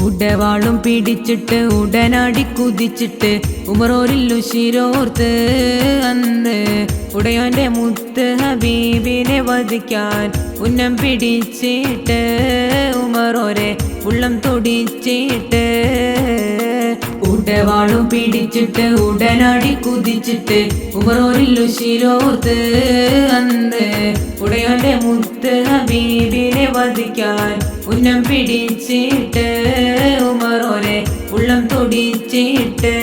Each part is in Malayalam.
ഉടവാളും പിടിച്ചിട്ട് ഉടനടി കുതിച്ചിട്ട് ഉമറോരിൽ ഉശിരോർത്ത് അന്ന് ഉടയോന്റെ മുത്ത് ഹബീബിനെ വധിക്കാൻ ഉന്നം പിടിച്ചിട്ട് ഉമറോരെ ഉള്ളം തൊടിച്ചിട്ട് ഉടവാളും പിടിച്ചിട്ട് ഉടനടി കുതിച്ചിട്ട് ഉമറോരിൽ ഉശിരോർത്ത് അന്ന് ഉടയോന്റെ മുത്ത് ഹബീബിനെ വധിക്കാൻ ഉന്നം പിടിച്ചിട്ട് ഉമറോരെ ഉള്ളം തൊടിച്ചിട്ട്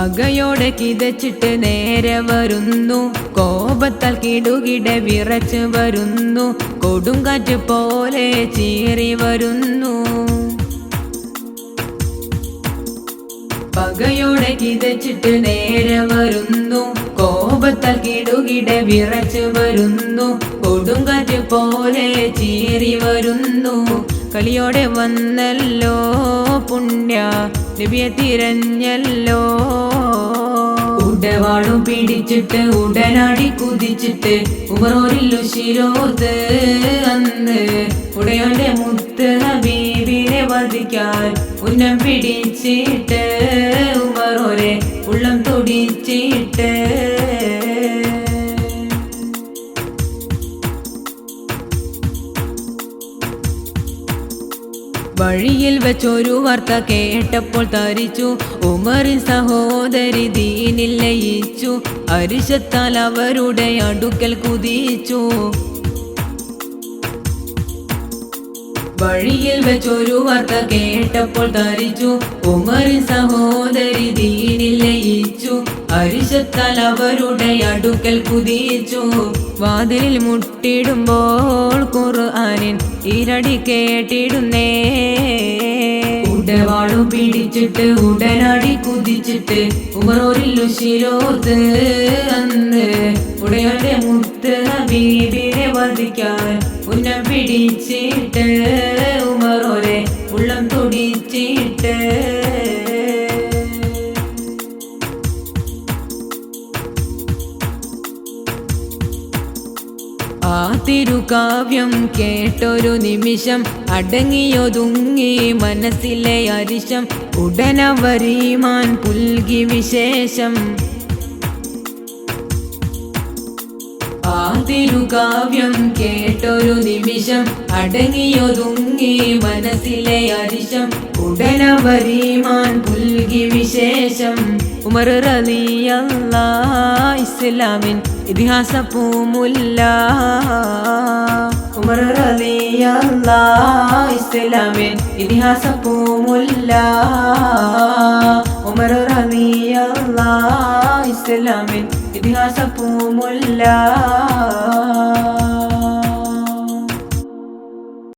പകയോടെ കിതച്ചിട്ട് നേരെ വരുന്നു. കോപത്താൽ കിടുകിട വിറച്ച് വരുന്നു. കൊടുങ്കാറ്റ് പോലെ ചീറി വരുന്നു. പകയോടെ കിതച്ചിട്ട് നേരെ വരുന്നു. കോപത്താൽ കിടുകിട വിറച്ച് വരുന്നു. കൊടുങ്കാറ്റ് പോലെ ചീറി വരുന്നു. കളിയോടെ വന്നല്ലോ പുണ്യ നബിയെ തിരഞ്ഞല്ലോ. ഉടവാളും പിടിച്ചിട്ട് ഉടനടി കുതിച്ചിട്ട് ഉമറോരിൽ ഉശിരോർത്ത് അന്ന് ഉടയോന്റെ മുത്ത് ഹബീബിനെ വധിക്കാൻ ഉന്നം പിടിച്ചിട്ട് ഉമറോരെ ഉള്ളം തൊടിച്ചിട്ട് വഴിയിൽ വെച്ചൊരു വാർത്ത കേട്ടപ്പോൾ തരിച്ചു. ഉമറിൻ സഹോദരി ദീനിൽ ലയിച്ചു. അരിശത്താൽ അവരുടെ അടുക്കൽ കുതിച്ചു. വഴിയിൽ വെച്ചൊരു വാർത്ത കേട്ടപ്പോൾ തരിച്ചു. ഉമറിൻ സഹോദരി ദീനിൽ ലയിച്ചു. അരിശത്താൽ അവരുടെ അടുക്കൽ കുതിച്ചു. വാതിലിൽ മുട്ടിടുമ്പോൾ ഖുർആനിൻ ഇരടി കേട്ടിടുന്നേ. ഉടവാളു പിടിച്ചിട്ട് ഉടനടി കുതിച്ചിട്ട് ഉമറോരിൽ ഉശിരോർത്ത് അന്ന് ഉടയോന്റെ മുത്ത് ഹബീബിനെ വധിക്കാൻ ഉന്ന പിടിച്ചിട്ട് ഉമറോരെ ഉള്ളം തൊടിച്ചിട്ട് ആ തിരുകാവ്യം കേട്ടൊരു നിമിഷം അടങ്ങിയൊതുങ്ങി മനസ്സിലെ അരിശം ഉടനവരീമാൻ പുൽകി വിശേഷം. ആ തിരുകാവ്യം കേട്ടൊരു നിമിഷം അടങ്ങിയൊതുങ്ങി മനസ്സിലെ അരിശം ഉടനവരീമാൻ പുൽകി വിശേഷം. ഉമർ റളിയല്ല ഇസ്ലാമിൻ ഇതിഹാസ പൂമുല്ല. ഉമർ റളിയല്ല ഇസ്ലാമിൻ ഇതിഹാസ പൂമുല്ല. ഉമർ റളിയല്ല ഇസ്ലാമിൻ ഇതിഹാസ പൂമുല്ല.